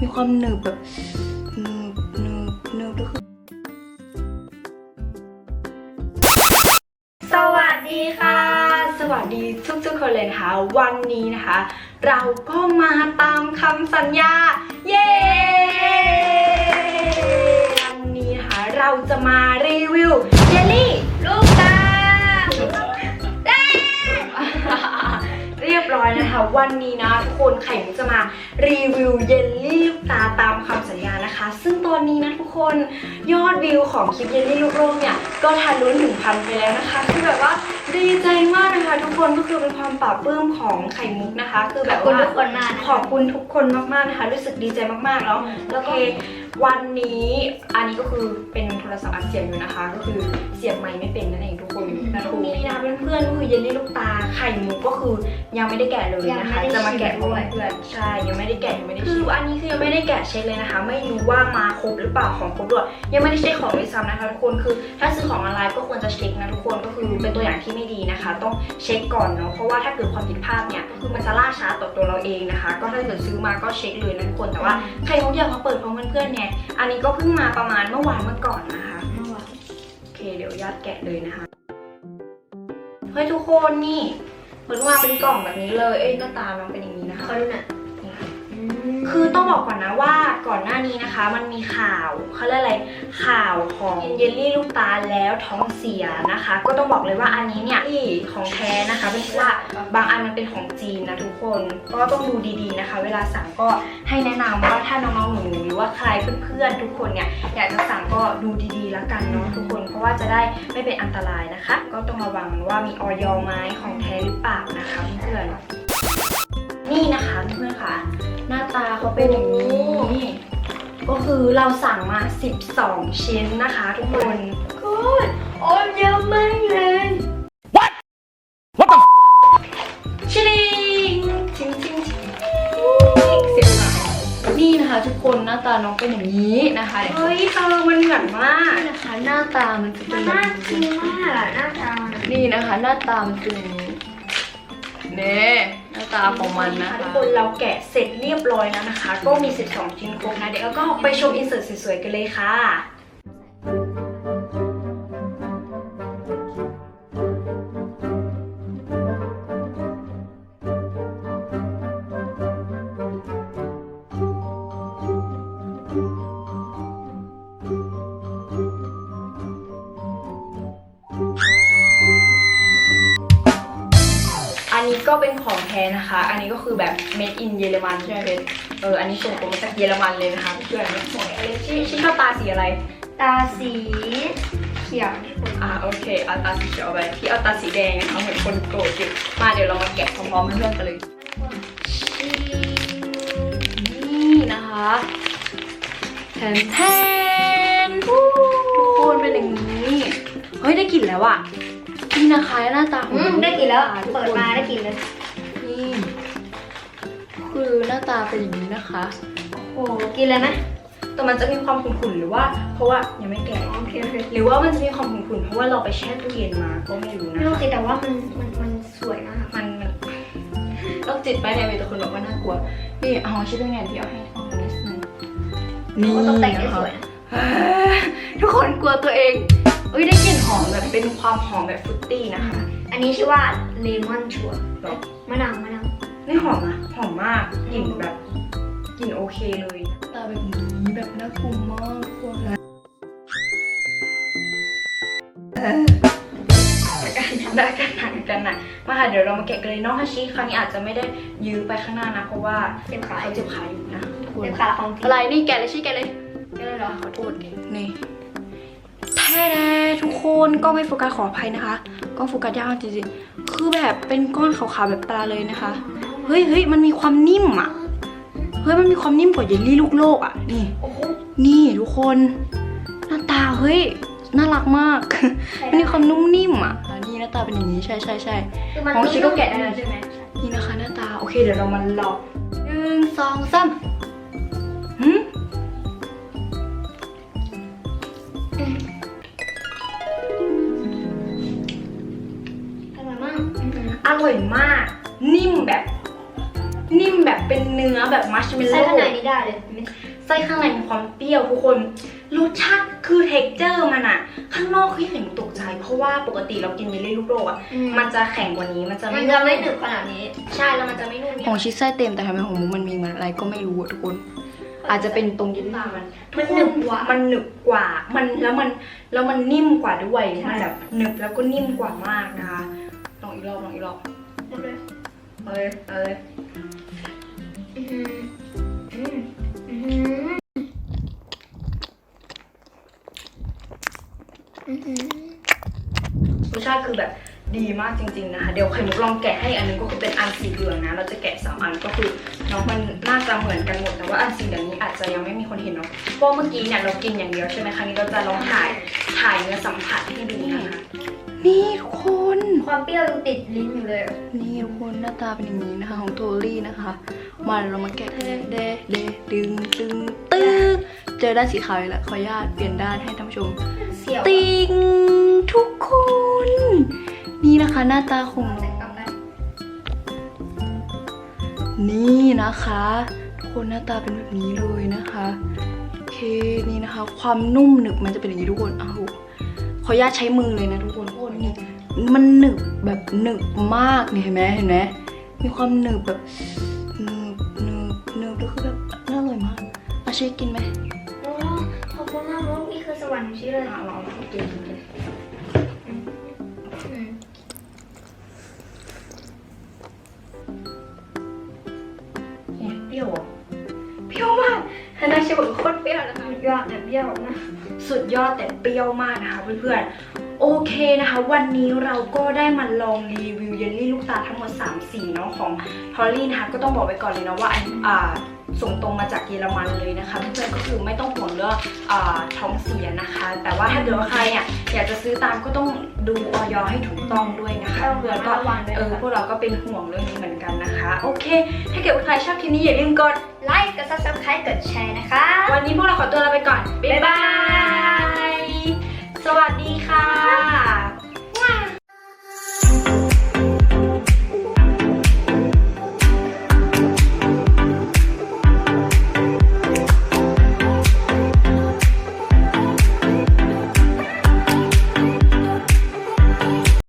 มีความหนึบแบบหนึบหนึบหนึบด้วยคือสวัสดีค่ะ สวัสดีทุกๆคนเลยนะคะ วันนี้นะคะ เราก็มาตามคำสัญญา เย้วันนี้นะคะเราจะมารีวิวเยลลี่ วันนี้นะทุกคนไข่มุกจะมารีวิวเยลลี่ลูกตาตามคำสัญญานะคะ ซึ่งตอนนี้นะทุกคนยอดวิวของคลิปเยลลี่ลูกโลกเนี่ยก็ทะลุถึงพันไปแล้วนะคะคือแบบว่าดีใจมากนะคะ ทุกคนก็คือเป็นความปลาบปลื้มของไข่มุกนะคะ คือแบบขอบคุณว่าทุกคนมากนะคะขอบคุณทุกคนมากๆนะคะ รู้สึกดีใจมากๆแล้วแล้วก็ วันนี้อันนี้ก็คือเป็นโทรศัพท์อัดเสียงอยู่นะคะ ก็คือเสียบไมค์ไม่เป็นนั่นเองทุกคนนะทุกนี้นะเพื่อนๆก็คือเยลลี่ลูกตาไข่มุกก็คือยังไม่ได้แกะเลยนะคะ จะมาแกะพร้อมเพื่อนๆใช่ยังไม่ได้แกะยังไม่ได้คืออันนี้คือยังไม่ได้แกะเช็คเลยนะคะ ไม่รู้ว่ามาครบหรือเปล่าของครบด้วยยังไม่ได้เช็คของด้วยซ้ำนะคะทุกคนคือ ถ้าซื้อของออนไลน์ก็ควรจะเช็คนะทุกคนก็คือเป็นตัวอย่างที่ไม่ดีนะคะ ต้องเช็คก่อนเนาะเพราะว่าถ้าเกิดความผิดพลาดเนี่ยก็คือมันจะล่าช้าต่อตัวเราเองนะคะ ก็ถ้าเกิดซื้อมาก็เช็คเลยนะทุกคนแต่ว่าใครมุกอยากมาเปิดพร้อมเพื่อนๆเนี่ยอันนี้ก็เพิ่งมาประมาณเมื่อวานเมื่อก่อนนะคะเมื่อวานโอเคเดี๋ยวยัดแกะเลยนะคะเฮ้ยทุกคนนี่เหมือนมาเป็นกล่องแบบนี้เลย เอ้ยหน้าตามันเป็นอย่างนี้นะคะเขาดูหน่อย คือต้องบอกก่อนนะว่าก่อนหน้านี้นะคะ มันมีข่าวเขาเรียกอะไรข่าวของเยลลี่ลูกตาลแล้วท้องเสียนะคะ ก็ต้องบอกเลยว่าอันนี้เนี่ยที่ของแท้นะคะเป็นเพราะว่าบางอันมันเป็นของจีนนะทุกคนก็ต้องดูดีๆนะคะ เวลาสั่งก็ให้แนะนำว่าถ้าน้องๆหนูๆหรือว่าใครเพื่อนๆทุกคนเนี่ยอยากจะสั่งก็ดูดีๆแล้วกันเนาะทุกคน เพราะว่าจะได้ไม่เป็นอันตรายนะคะ ก็ต้องระวังว่ามีออยไหมของแท้หรือเปล่านะคะเพื่อนๆ นี่นะคะเพื่อนๆค่ะ หน้าตาเขาเป็นอย่างนี้ ก็คือเราสั่งมา 12 ชิ้นนะคะทุกคนกูดโอ้ยเยอะมากเลย What the ชิลิงชิงชิงชิงเสียงหายนี่นะคะทุกคนหน้าตาน้องเป็นอย่างนี้นะคะเฮ้ยเธอมันเหมือนมากนี่นะคะหน้าตามันจะเป็นแบบจริงมากอะหน้าตามันอะนี่นะคะ หน้าตามันเป็นอย่างนี้เน่หน้า ตาของมันนะคะทุกคนเราแกะเสร็จเรียบร้อยแล้วนะคะ ก็มี 12 ชิ้นครบนะ เดี๋ยวก็ไปชมอินเสิร์ตสวยๆกันเลยค่ะ ก็เป็นของแท้นะคะ อันนี้ก็คือแบบ made in เยอรมันใช่ไหมเพชรเออ อันนี้ส่งตรงมาจากเยอรมันเลยนะคะเพื่อนๆสวยอะไรชื่อชื่อข้าวตาสีอะไร ตาสีเขียวที่คุณอ่าโอเคเอาตาสีเขียวไปที่เอาตาสีแดงนะคะเหมือนคนโกรธอยู่มาเดี๋ยวเรามาแกะพร้อมๆเพื่อนๆกันเลยนี่นะคะแทนแทนทุกคนเป็นอย่างนี้ เฮ้ยได้กลิ่นแล้วอะ นี่นะคะหน้าตาของอืมมันได้กินแล้ว ทุกคนเปิดมาได้กินเลย นี่คือหน้าตาเป็นอย่างนี้นะคะ โอ้โหกินเลยไหมแต่มันจะมีความขุ่นๆหรือว่า เพราะว่ายังไม่แก่โอเคโอเคหรือว่ามันจะมีความขุ่นๆเพราะว่าเราไปแช่ตู้เย็นมาก็ไม่รู้ไม่นะรู้คะสิแต่ว่ามันมันมันสวยมาก มันมันโรคจิตไปเนี่ยมีแต่คนบอกว่าน่ากลัวนี่เอาชิ้นเป็นไงเดี๋ยวให้เอาอันนี้นึงเขาก็ต้องแต่งให้สวยนะ ทุกคนกลัวตัวเอง เอ้ยได้กลิ่นหอมแบบเป็นความหอมแบบฟรุตตี้นะคะ อันนี้ชื่อว่าเลมอนชัวร์แบบมะนาวมะนาวไม่หอมนะหอมมากกลิ่นแบบกลิ่นโอเคเลยตาแบบนี้แบบน่ากลัวมากกลัวนะได้กันหนังกันนะมาค่ะเดี๋ยวเรามาแกะกันเลยน้องฮาชิคราวนี้อาจจะไม่ได้ยื้อไปข้างหน้านะเพราะว่าเจ็บขาเขาเจ็บขาอยู่นะทุกคนเป็นขาของจริงอะไรนี่แกะเลยชี้แกะเลยแกะเลยเหรอขอโทษนี่ แท้ๆทุกคนก็ไม่โฟกัสขออภัยนะคะ ก็โฟกัสยากจริงๆ คือแบบเป็นก้อนขาวๆแบบปลาเลยนะคะ เฮ้ยเฮ้ยมันมีความนิ่มอะ เฮ้ยมันมีความนิ่มกว่าเยลลี่ลูกโลกอะ นี่โอ้โหนี่ทุกคน หน้าตาเฮ้ยน่ารักมาก มันมีความนุ่มนิ่มอะอ่านี่หน้าตาเป็นอย่างนี้ใช่ใช่ใช่คือมันของชิคก็แกะได้ได้แล้วใช่ไหมนี่นะคะหน้าตา โอเคเดี๋ยวเรามาลองหนึ่งสองสาม ร่อยมากอร่อยมาก นิ่มแบบ นิ่มแบบเป็นเนื้อแบบมัชเมลใส่โล่ข้างในนี้ได้เลยไส้ข้างในมีความเปรี้ยวทุกคน รสชาติคือเท็กเจอร์มันอะข้างนอกคือเห็นตกใจ เพราะว่าปกติเรากินเยลลี่ลูกโลกอะมัมันนจะแข็งกว่านี้มันจะมัไม่นจะไม่หนึบขนาดนี้ ใช่แล้วมันจะไม่นุ่มของชิดไส้เต็มแต่ทำไมของมุกมันมีมันอะไรก็ไม่รู้อะทุกคน อาจจะเป็นตรงเยลลี่มันมันหนึบกว่ามันหนึบกว่า มันแล้วมันแล้วมันนิ่มกว่าด้วยมันแบบหนึบแล้วก็นิ่มกว่ามากนะคะลองอีกรอบลองอีกรอบหมดเลย เอาเลยเอาเลยอื้อหืออื้อหืออื้อหือรสชาติคือแบบดีมากจริง ๆนะคะ เดี๋ยวไข่มุกลองแกะให้อันนึงก็คือเป็นอันสีเหลืองนะ เราจะแกะสามอันก็คือน้องมันน่าจะเหมือนกันหมดแต่ว่าอันสีเหลืองนี้อาจจะยังไม่มีคนเห็นเนาะเพราะเมื่อกี้เนี่ยเรากินอย่างเดียวใช่ไหมครั้งนี้เราจะลองถ่ายถ่ายเนื้อสัมผัสให้ดูนะคะ นี่ทุกคน ความเปรี้ยวยังติดลิ้นอยู่เลยอะนี่ทุกคนหน้าตาเป็นอย่างนี้นะคะ ของโทลี่นะคะมาเรามาแกะเดเดเดดึงดึงตึ๊เจอด้านสีขาวอีกแล้วขออนุญาตเปลี่ยนด้านให้ท่านผู้ชม เสียวติงทุกคน นี่นะคะหน้าตาของใส่กลับได้นี่นะคะ ทุกคนหน้าตาเป็นแบบนี้เลยนะคะโอเคนี่นะคะ ความนุ่มหนึบมันจะเป็นอย่างนี้ทุกคนอ้าวขออนุญาตใช้มือเลยนะทุกคนทุกคนนี่ มันหนึบแบบหนึบมากนี่เห็นไหมเห็นไหมมีความหนึบแบบหนึบหนึบหนึบแล้วคือแบบน่าอร่อยมากอาชิกินไหมโอ้ขอบคุณมากมุกนี่คือสวรรค์ของชีเลยอะลองลองกินกินกินอืมเนี่ยเปรี้ยวเปรี้ยวมากฮันนาชิบอกโคตรเปรี้ยวนะคะสุดยอดแบบเยี่ยมนะ สุดยอดแต่เปรี้ยวมากนะคะเพื่อนๆ โอเคนะคะ วันนี้เราก็ได้มาลองรีวิวเยลลี่ลูกตาลทั้งหมด3สีเนาะของทอลลี่นะคะก็ต้องบอกไว้ก่อนเลยนะว่าอันอ่าส่งตรงมาจากเยอรมันเลยนะคะเพื่อนๆก็คือไม่ต้องห่วงเรื่องอ่าท้องเสียนะคะ แต่ว่าถ้าเกิดว่าใครเนี่ยอยากจะซื้อตามก็ต้องดูออยให้ถูกต้องด้วยนะคะเพื่อนๆก็ระวังด้วยเออนะคะพวกเราก็เป็นห่วงเรื่องนี้เหมือนกันนะคะ โอเค ถ้าเกิดว่าใครชอบคลิปนี้อย่าลืมกดไลค์กด subscribe กดแชร์นะคะ วันนี้พวกเราขอตัวลาไปก่อนบ๊ายบาย สวัสดีค่ะ